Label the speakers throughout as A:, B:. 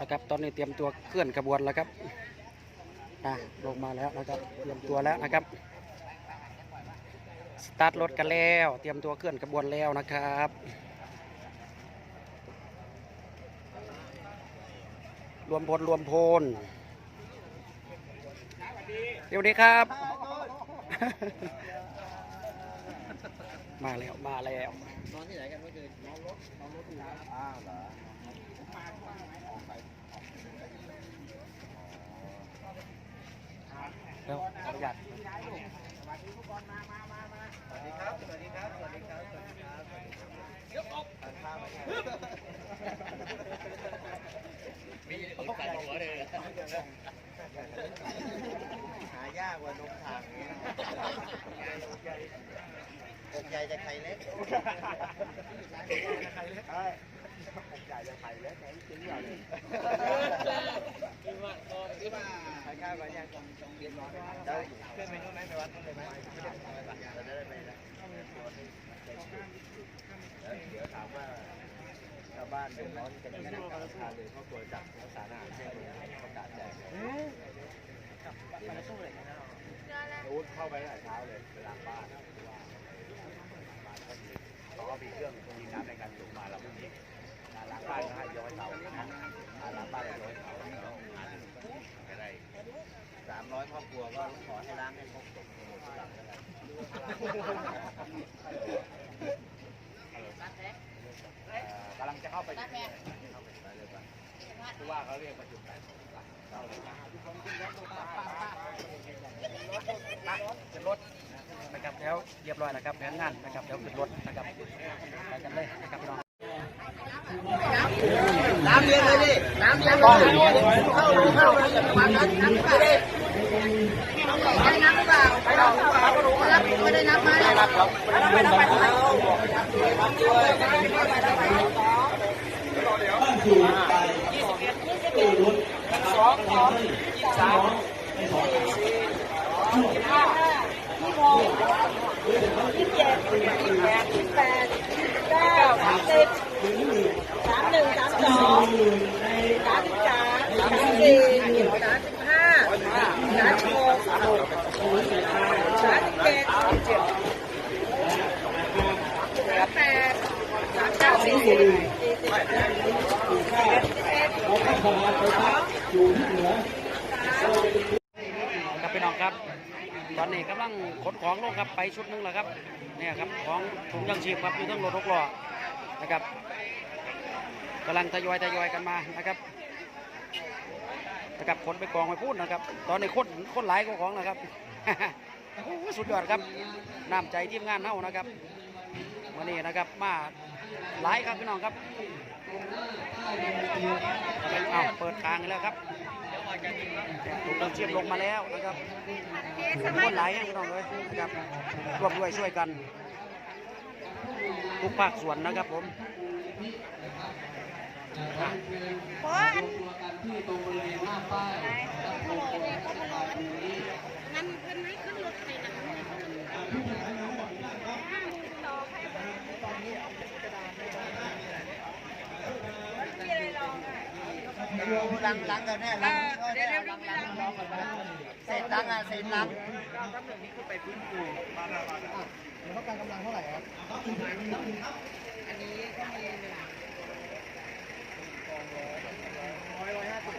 A: นะครับ ตอนนี้เตรียมตัวเคลื่อนขบวนแล้วครับอะลงมาแล้วนะครับ เตรียมตัวแล้วนะครับ สตาร์ทรถกันแล้ว เตรียมตัวเคลื่อนขบวนแล้วนะครับรวมพลรวมพลสวัสดีครับ มาแล้ว มาแล้ว
B: นอนที่ไหนกันเมื่อคืนนอนรถนอนรถที่ร้านอ้าวเหรอ
A: แล้วขออนุญาต
B: สวัสดีครับ สวัสดีครับ สวัสดีครับสวัสดีครับยกอกทานข้าวมาเนี่ยมีอกใส่หัวเลยหายากกว่านมทางนี้อกใหญ่จะไข่เล็กอกใหญ่จะไข่เล็กอกใหญ่จะไข่เล็ก จริงเหรอเนี่ยทานข้าวกันยังเรียบร้อยได้ขึ้นไปนู่นไหมไปวัดนู่นเลยไหมเราจะได้ไปแล้วเดี๋ยวถามว่าชาวบ้านเดือดร้อนจะมีหน้ากากทานเลยครอบครัวจับรักษาอาหารแจ้ประกาศแจกอูดเข้าไปตั้งแต่เช้าเลยไปล้างบ้านเขาก็มีเครื่องมีน้ำในการสูบมาแล้วพวกนี้ ล้างบ้านให้ย้อยเสาล้างบ้านย้อยเสาอะไรสามร้อยครอบครัวก็ขอให้ล้างให้ครบจบหมดหลังแล้วกำลังจะเข้าไปเข้าไปเลยป่ะผู้ว่าเขาเรียกประชุมกันเข้าเลยขึ้นรถ
A: นะครับแล้วเรียบร้อยนะครับแผนงานนะครับเดี๋ยวขึ้นรถนะครับไปกันเลยนะครับน้อง
B: น้ำเย็นเลยดิน้ำเย็นเลยเข้าเข้าเลยประมาณนั้นน้ำไม่ได้ได้น้ำหรือเปล่าไปเราไม่ได้น้ำมาได้รับครับไม่ได้ไปสามหนึ่งสามสองสามสามสามสี่สามสิบห้าสามหกสามเจ็ดสามแปดสามเก้าสี่สิบสี่สิบ
A: ครับพี่น้องครับ ตอนนี้กำลังขนของลงครับไปชุดหนึงแล้วครับเนี่ยครับของถุงยังชีพครับอยู่ทั้งรถหกล้อนะครับกำลังทยอยทยอยกันมานะครับนะครับขนไปกองไปพูดนะครับ ตอนนี้คนคนหลายกว่าของนะครับสุดยอดครับน้ำใจทีมงานเฮานะครับวันนี้นะครับมา หลายครับพี่น้องครับเอาเปิดทางแล้วครับถูกนำเชียมลงมาแล้วนะครับคนหลายแห่งพี่น้องเลยนะครับร่วมด้วยช่วยกันทุกภาคส่วนนะครับผมอะ
C: งั้นเพื่อนให้ขึ้นรถไปนะ
B: ลังลังกันแน่ลังเดี๋ยวเดี๋ยวลังลังลังเศษลังอะเศษลังตำแหน่งนี้คือไปพื้นฟูต้องการกำลังเท่าไหร่ครับอันนี้ก็มีหนึ่งร้อยร้อยห้าสิบ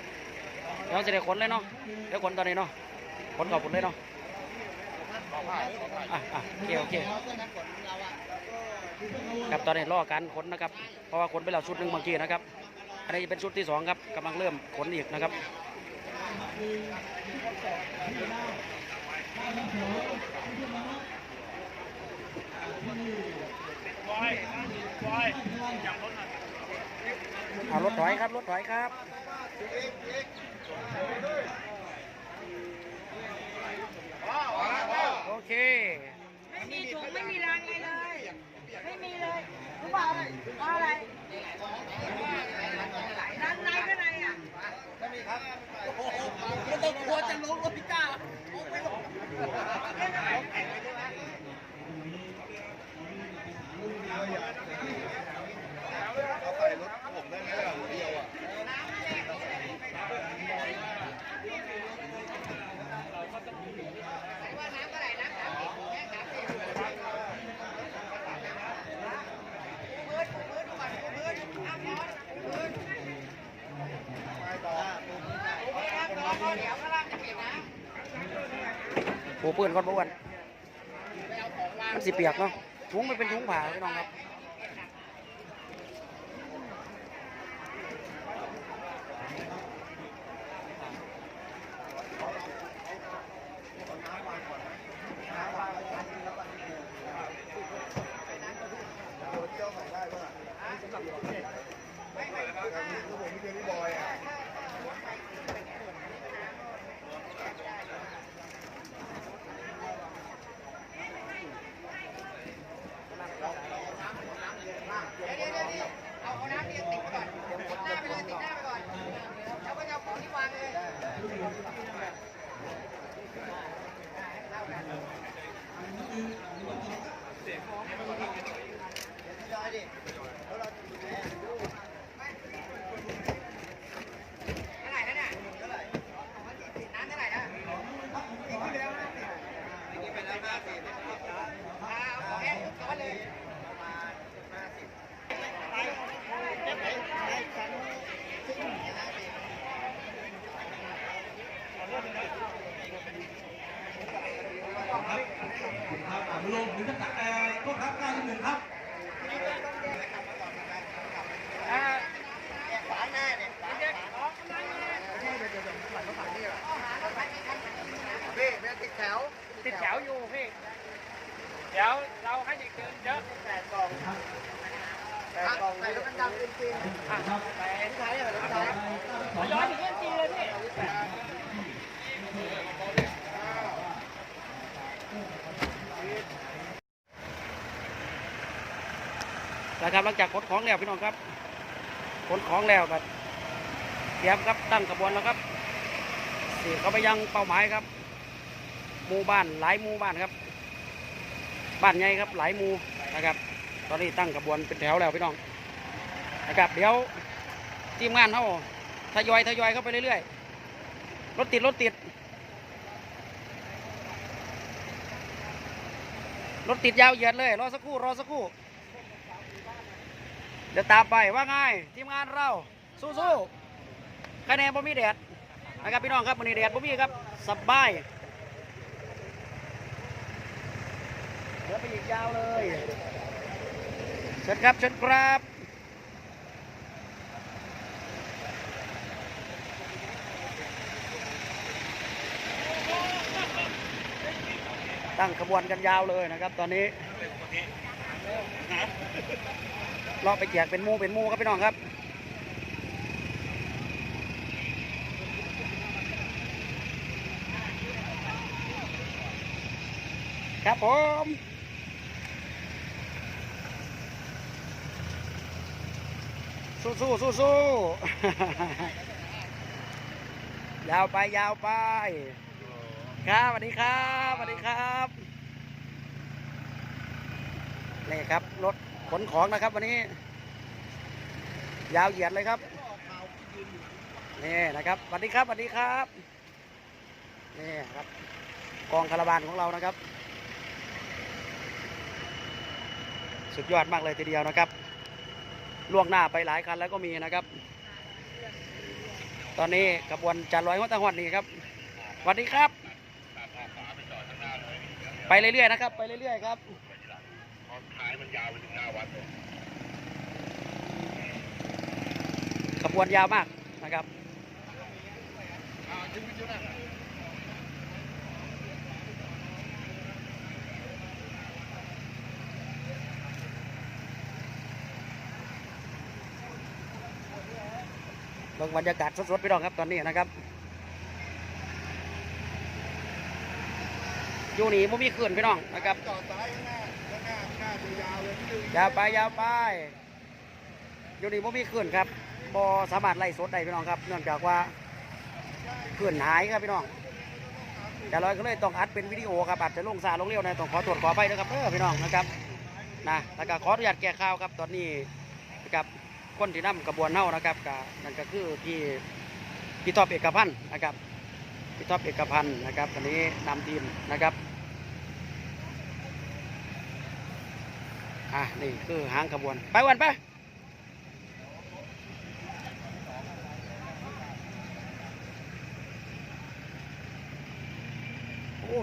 A: เดี๋ยวจะได้ขนเลยเนาะเดี๋ยวขนตอนนี้เนาะขนก่าขนเลยเนาะอะอะโอเคโอเคครับตอนนี้รอการขนนะครับ เพราะว่าขนไปแล้วชุดหนึ่งเมื่อกี้นะครับ อันนี้เป็นชุดที่สองครับกำลังเริ่มขนอีกนะครับเอารถถอยครับรถถอยครับโอเค
C: ไม่มีถุงไม่มีรางอะไรเลย ไม่มีเลยรู้เปล่าเพรอะไรานไหนก็ไหนอะ
B: ไม่ต้องกลัวจะล้มรถพิก้า เอาใส่รถผมได้ไหมล่ะเดียวอะ
A: ปืนก่อนบ่อ้วนมันสิเปียกเนาะถุงมันเป็นถุงผ้าพี่น้องครับ
D: ครับ เดี๋
A: ยวทย
B: อยดิแล้วเรา
A: นะครับหลังจากขนของแล้วพี่น้องครับขนของแล้วแบบเตรียมครับตั้งขบวนแล้วครับสี่เขาไปยังเป้าหมายครับหมู่บ้านหลายหมู่บ้านครับ บ้านใหญ่ครับหลายหมู่นะครับ ตอนนี้ตั้งขบวนเป็นแถวแล้วพี่น้องนะครับเดี๋ยวทีมงานเขาทยอยทยอยเข้าไปเรื่อยๆรถติดรถติดรถติดยาวเหยียดเลย รอสักครู่รอสักครู่ ดี๋ยวตามไปว่าไงทีมงานเราสู้ๆคะแนนบ่มีแดดนะครับพี่น้องครับวันนี้แดดบ่มีครับสบายเดี๋ยวไปอีกยาวเลยเชิญครับเชิญครับตั้งขบวนกันยาวเลยนะครับ ตอนนี้ ราไปแจกเป็นมูเป็นมูครับพี่น้องครับครับผมสู้สู้สู้สู้ยาวไปยาวไป ครับสวัสดีครับสวัสดีครับ นี่ครับรถขนของนะครับ วันนี้ ยาวเหยียดเลยครับนี่นะครับสวัสดีครับสวัสดีครับนี่ครับ กองคาราวานของเรานะครับ สุดยอดมากเลยทีเดียวนะครับล่วงหน้าไปหลายคันแล้วก็มีนะครับ ตอนนี้กระบวนจัดร้อยหัวตะหอดนี่ครับสวัสดีครับ ไปเรื่อยๆนะครับ ไปเรื่อยๆครับ
E: ท้ายมันยาวไปถึงหน้าวัดเลย
A: ขบวนยาวมากนะครับเบิ่งบรรยากาศสดๆพี่น้องครับตอนนี้นะครับ อยู่นี่ไม่มีเขื่อนพี่น้องนะครับ
B: จอดซ้า ยางหน้าข้างหน้าข้างหน้าดูยาวเลยที่ดู
A: ยาไปยาวไปอยู่นี่ไม่มีขื่นครับบอสามารถไล่สดได้พี่น้องครับ เนื่องจากว่าขื่นหายครับพี่น้องแต่เราก็เลยต้องอัดเป็นวิดีโอครับอาจจะลงซาลงเร็วนะต้องขอตรวจขอไปนะครับเออพี่น้องนะครับนะแล้วก็ขออนุญาตแก้ข่าวครับ ตอนนี้นะครับคนที่นำกระบวนเน่านะครับก็นั่นก็คือพี่พี่ทอปเอกพันธ์นะครับพี่ทอปเอกพันธ์นะครับวันนี้นำทีมนะครับ อะนี่คือหางขบวน ไปวันไป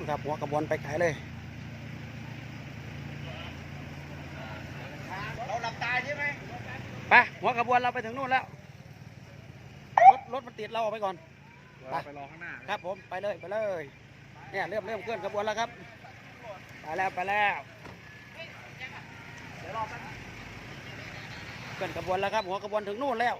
A: ครับหัวกระบวนไปไกลเลย
B: เราหลับตาใช่ไหม
A: ไปหัวกระบวนเราไปถึงนู่นแล้ว รถรถมันติดเราออกไปก่อน
B: ไปรอข้างหน้า
A: ครับผมไปเลยไปเลยเนี่ยเริ่มเริ่มเคลื่อนขบวนแล้วครับ ไปแล้วไปแล้ว เดี๋ยวรอนขบวนแล้วครับ หัวกระบวนถึงนู่นแล้ว